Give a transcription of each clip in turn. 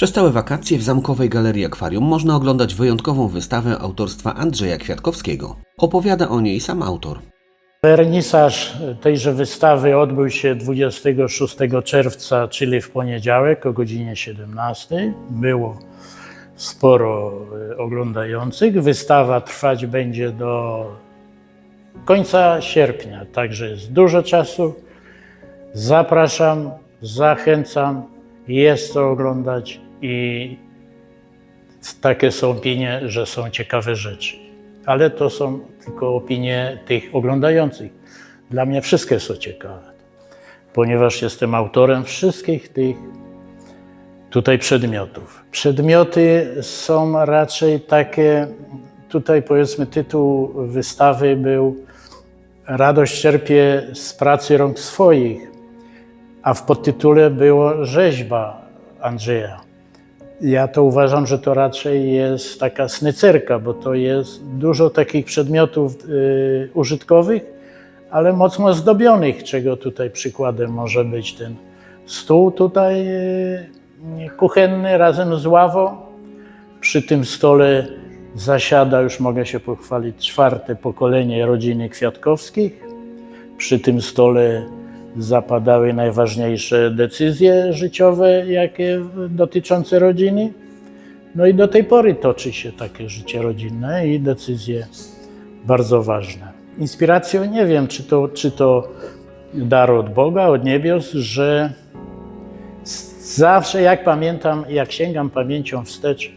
Przez całe wakacje w Zamkowej Galerii Akwarium można oglądać wyjątkową wystawę autorstwa Andrzeja Kwiatkowskiego. Opowiada o niej sam autor. Wernisaż tejże wystawy odbył się 26 czerwca, czyli w poniedziałek o godzinie 17. Było sporo e, oglądających. Wystawa trwać będzie do końca sierpnia, także jest dużo czasu. Zapraszam, zachęcam, jest co oglądać i takie są opinie, że są ciekawe rzeczy. Ale to są tylko opinie tych oglądających. Dla mnie wszystkie są ciekawe, ponieważ jestem autorem wszystkich tych tutaj przedmiotów. Przedmioty są raczej takie, tutaj powiedzmy tytuł wystawy był Radość czerpie z pracy rąk swoich, a w podtytule było rzeźba Andrzeja. Ja to uważam, że to raczej jest taka snycerka, bo to jest dużo takich przedmiotów y, użytkowych, ale mocno zdobionych, czego tutaj przykładem może być ten stół tutaj y, kuchenny razem z ławą. Przy tym stole zasiada, już mogę się pochwalić, czwarte pokolenie rodziny Kwiatkowskich. Przy tym stole zapadały najważniejsze decyzje życiowe, jakie dotyczące rodziny. No i do tej pory toczy się takie życie rodzinne i decyzje bardzo ważne. Inspiracją nie wiem, czy to, czy to dar od Boga, od niebios, że zawsze jak pamiętam, jak sięgam pamięcią wstecz,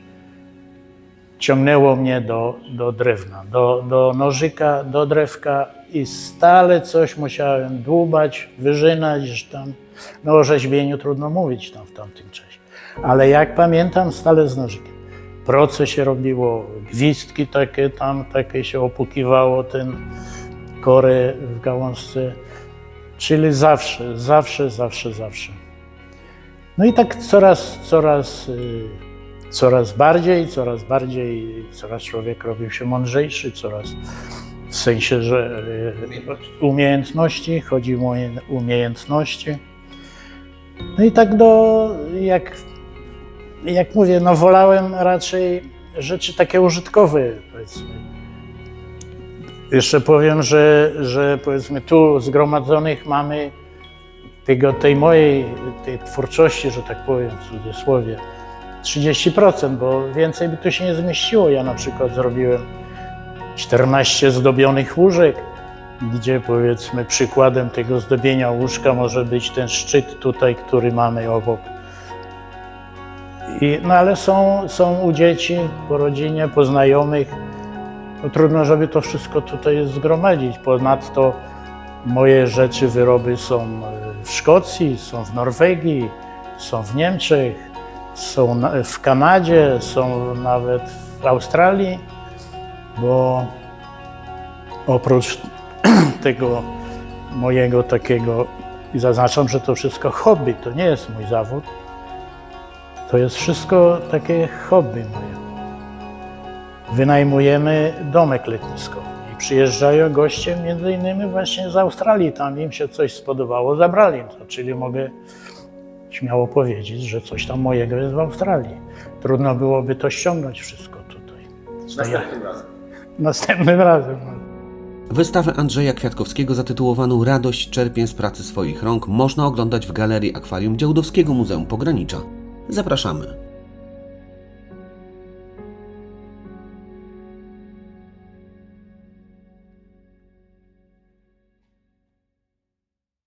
ciągnęło mnie do, do drewna, do, do nożyka, do drewka i stale coś musiałem dłubać, wyżynać, że tam, no o rzeźbieniu trudno mówić tam w tamtym czasie. Ale jak pamiętam, stale z nożykiem. Proce się robiło, gwizdki takie tam, takie się opukiwało, ten korę w gałązce. Czyli zawsze, zawsze, zawsze, zawsze. No i tak coraz, coraz, y, coraz bardziej, coraz bardziej, coraz człowiek robił się mądrzejszy, coraz w sensie, że y, umiejętności, chodzi o umiejętności. No i tak do, jak, jak mówię, no wolałem raczej rzeczy takie użytkowe, powiedzmy. Jeszcze powiem, że, że powiedzmy tu zgromadzonych mamy tego, tej mojej tej twórczości, że tak powiem w cudzysłowie, 30%, bo więcej by tu się nie zmieściło. Ja na przykład zrobiłem 14 zdobionych łóżek, gdzie powiedzmy przykładem tego zdobienia łóżka może być ten szczyt tutaj, który mamy obok. I, no ale są, są u dzieci, po rodzinie, po znajomych. No, trudno, żeby to wszystko tutaj zgromadzić. Ponadto moje rzeczy, wyroby są e, w Szkocji, są w Norwegii, są w Niemczech, są w Kanadzie, są nawet w Australii, bo oprócz tego mojego takiego, i zaznaczam, że to wszystko hobby, to nie jest mój zawód, to jest wszystko takie hobby moje. Wynajmujemy domek letniskowy i przyjeżdżają goście między innymi właśnie z Australii, tam im się coś spodobało, zabrali to, czyli mogę śmiało powiedzieć, że coś tam mojego jest w Australii. Trudno byłoby to ściągnąć wszystko tutaj. Następnym razem. Następnym razem. Wystawę Andrzeja Kwiatkowskiego zatytułowaną Radość czerpię z pracy swoich rąk można oglądać w Galerii Akwarium Działdowskiego Muzeum Pogranicza. Zapraszamy.